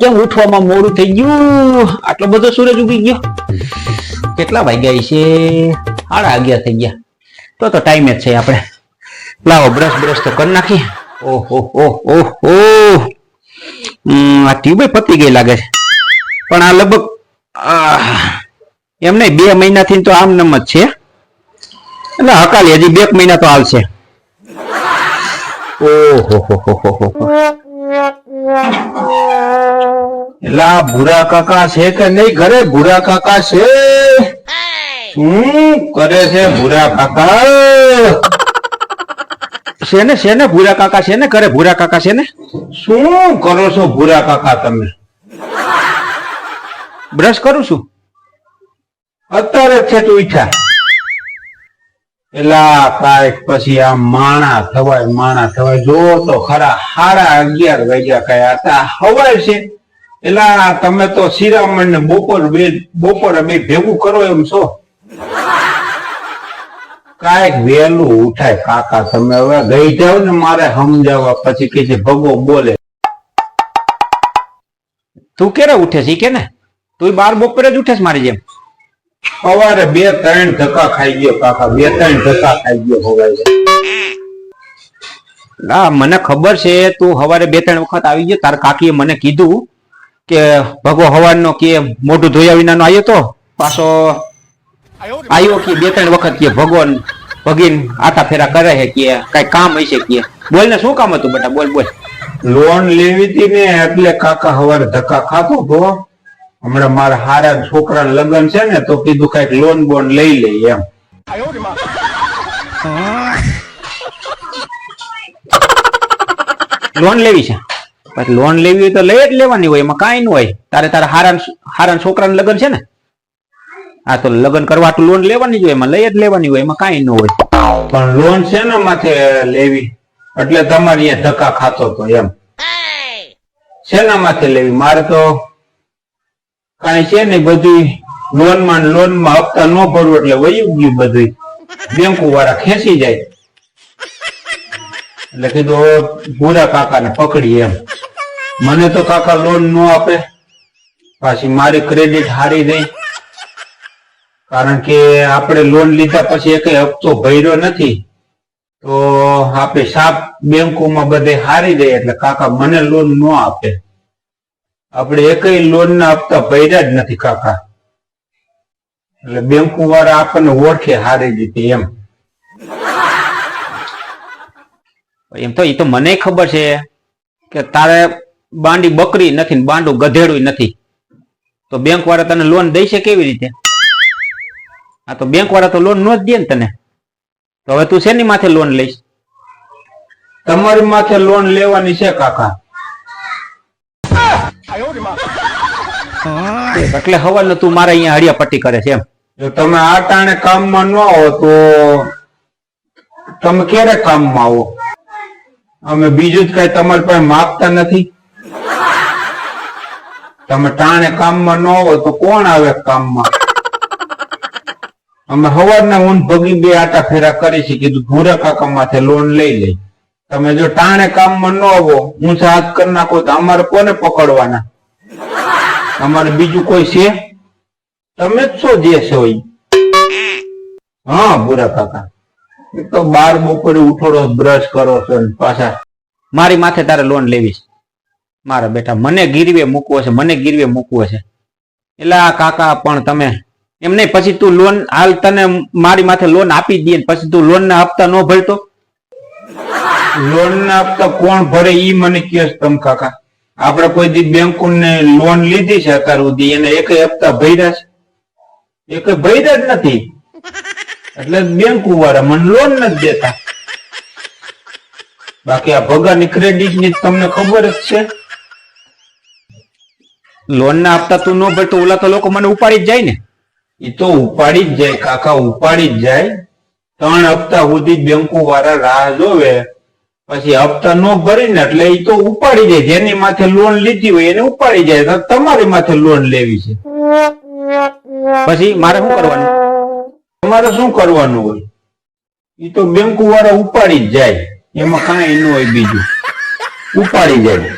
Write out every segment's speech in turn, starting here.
કેમ ઉઠવામાં મોડું થઈ ગયું. આટલો બધો સૂરજ ઉગી ગયો. કેટલા વાગ્યા છે સાડા અગિયાર થઈ ગયા. તો તો ટાઈમ જ છે આપણે. લાવો બ્રશ બ્રશ તો કરી નાખીએ. ઓહો ઓહ ઓહ આ ટ્યુબે પતી ગઈ લાગે છે. પણ આ લગભગ એમ નહીં, બે મહિનાથી તો આમ નમ જ છે. એટલે હકાલી, હજી બે મહિના તો આવશે. ભૂરા કાકા છે કે નહીં? ઘરે ભૂરા કાકા છે? શું કરે છે ભૂરા કાકા? છે ને છે ને ભૂરા કાકા છે ને કરે ભૂરા કાકા છે ને શું કરો છો ભૂરા કાકા તમે? બ્રશ કરું છું. અત્યારે છે તું ઈચ્છા. એલા કાંઈક પછી આ માણા થવાય માણા થવાય. જો તો ખરા હારા અગિયાર વાગ્યા કયા હતા. હવાય છે. એલા તમે તો શિરામણ ને બપોર બે, બપોરે બે ભેગું કરો એમ છો. કાંઈક વહેલું ઉઠાય. કાકા, તમે હવે ગઈ જાવ ને મારે સમજાવવા પછી કે ભગો બોલે. તું ક્યારે ઉઠે છે? કે ને? તું બાર બપોરે જ ઉઠે છે મારી જેમ. સવારે બે ત્રણ ધક્કા ખાઈ ગયો કાકા બે ત્રણ ધક્કા ખાઈ ગયો હોવાય ના મને ખબર છે તું હવારે બે ત્રણ વખત આવી ગયો. તાર કાકીએ મને કીધું કે ભગો હવારનો કે મોઢું ધોયા વિનાનો આવ્યો તો પાછો આવ્યો કે બે ત્રણ વખત કે ભગવાન ભગીન આટા ફેરા કરે છે કે કઈ કામ હશે કે. બોલ ને શું કામ હતું બેટા? બોલ બોલ. લોન લેવી હતી ને એટલે કાકા હવારે ધક્કા ખાતો તો હમણાં મારા હારા છોકરા લગ્ન છે ને તો કીધું કંઈક લોન બોન લઈ લે એમ. લોન લેવી છે? પછી લોન લેવી હોય તો લઈ જ લેવાની હોય એમાં કાંઈ ન હોય. તારે તારા હારા હારા છોકરાનું લગ્ન છે ને? આ તો લગ્ન કરવા તો લોન લેવાની જ હોય એમાં લઈ જ લેવાની હોય એમાં કાંઈ ન હોય. પણ લોન છે ને માથે લેવી એટલે તમારી ધક્કા ખાતો તો એમ. શેના માથે લેવી? મારે તો કાંઈ છે ને બધી લોનમાં લોનમાં હપ્તા ન ભરવું એટલે વયું ગયું બધું બેંકો વાળા ખેંચી જાય. એટલે કીધું ભૂરા કાકાને પકડી એમ. મને તો કાકા લોન ન આપે. પાછી મારી ક્રેડિટ હારી ગઈ કારણ કે આપણે લોન લીધા પછી એક હપ્તો ભર્યો નથી. તો આપણે સાપ બેંકોમાં બધે હારી ગઈ એટલે કાકા મને લોન ન આપે. આપણે એકય લોન ના હપ્તા ભર્યા જ નથી કાકા. એટલે બેંકો વાળા આપણને ઓળખે હારી દીધી એમ. એમ તો એ તો મને ખબર છે કે તારે બાંડી બકરી નથી ને બાંડું ગધેડું નથી. તો બેંક વાળા તને લોન દઈ છે કેવી રીતે? હા તો બેંક વાળા તો લોન નો જ દે ને તને. તો હવે તું શેની માથે લોન લઈશ? તમારી માથે લોન લેવાની છે કાકા. એટલે હવાલ તું મારે અહીંયા હળિયા પટ્ટી કરે છે એમ. જો તમે આ ટાણે કામમાં ન આવો તો તમે ક્યારે કામમાં આવો? અમે બીજું જ કઈ તમારી પાસે માગતા નથી. તમે ટાણે કામમાં ન આવો તો કોણ આવે કામમાં? અમે સવારના ઊંઘ ભગી બે આટા ફેરા કરી છે કીધું ભૂરા કાકા માથે લોન લઈ લઈ તમે જો ટાણે કામમાં ન આવો, હું હાથ કરી નાખો તો અમારે કોને પકડવાના? અમારે બીજું કોઈ છે? તમે જ છો જે છો હા બુરા કાકા. તો બાર બપોરે ઉઠોડો બ્રશ કરો છો પાછા. મારી માથે તારે લોન લેવી છે. મારા બેટા, મને ગીરવે મૂકવો છે, મને ગીરવે મૂકવો છે. એટલે આ કાકા પણ તમે, એમ નહીં, પછી તું લોન હાલ તને મારી માથે લોન આપી દે પછી તું લોન ના હપ્તા ન ભરતો? લોન ના કોણ ભરે ઈ મને કહો તમ કાકા. આપણે કોઈ દી બેંક ને લોન લીધી છે અત્યાર સુધી, એને એક હપ્તા ભર્યા છે. એક ભર્યા જ નથી. એટલે બેંક વાળા મને લોન નથી દેતા. બાકી આ ભગાની ક્રેડિટની તમને ખબર જ છે. લોન ના હપ્તા તું ન ભરતો ઓલા તો લોકો મને ઉપાડી જ જાય ને. એ તો ઉપાડી જ જાય, કાકા, ઉપાડી જ જાય. ત્રણ હપ્તા સુધી બેંકો વાળા રાહ જોવે. પછી હપ્તા નો ભરીને એટલે એ તો ઉપાડી જાય જેની માથે લોન લીધી હોય એને ઉપાડી જાય. તમારી માથે લોન લેવી છે. પછી મારે શું કરવાનું? તમારે શું કરવાનું હોય? એ તો બેંક વાળા ઉપાડી જ જાય. એમાં કાંઈ ન હોય બીજું. ઉપાડી જાય.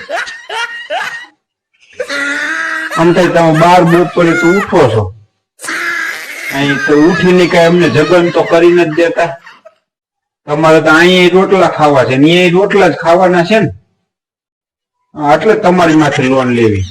આમ થાય તમે બાર બપોરે તો ઉઠો છો. અહીં તો ઉઠીને કઈ અમને જગન તો કરી જ દેતા. તમારે તો અહીંયા રોટલા ખાવા છે, ને અહીંયા રોટલા જ ખાવાના છે ને? એટલે તમારી માથે લોન લેવી